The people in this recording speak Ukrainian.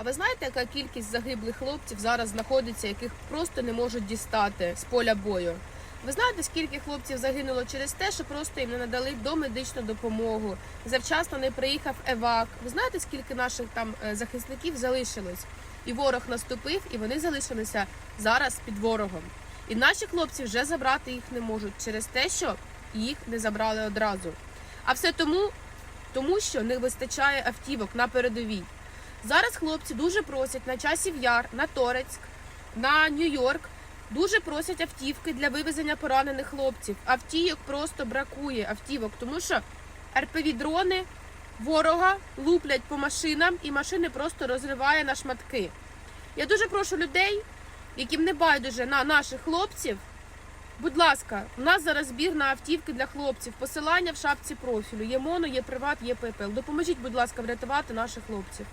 А ви знаєте, яка кількість загиблих хлопців зараз знаходиться, яких просто не можуть дістати з поля бою? Ви знаєте, скільки хлопців загинуло через те, що просто їм не надали домедичну допомогу, завчасно не приїхав евак. Ви знаєте, скільки наших там е, захисників залишилось? І ворог наступив, і вони залишилися зараз під ворогом. І наші хлопці вже забрати їх не можуть через те, що їх не забрали одразу. А все тому, тому що не вистачає автівок на передовій. Зараз хлопці дуже просять на часів яр, на Торецьк, на Нью-Йорк. Дуже просять автівки для вивезення поранених хлопців. Автівок просто бракує автівок, тому що РПВ дрони ворога луплять по машинам, і машини просто розриває на шматки. Я дуже прошу людей, яким не байдуже на наших хлопців. Будь ласка, у нас зараз збір на автівки для хлопців. Посилання в шапці профілю. Є моно, є приват, є ППЛ. Допоможіть, будь ласка, врятувати наших хлопців.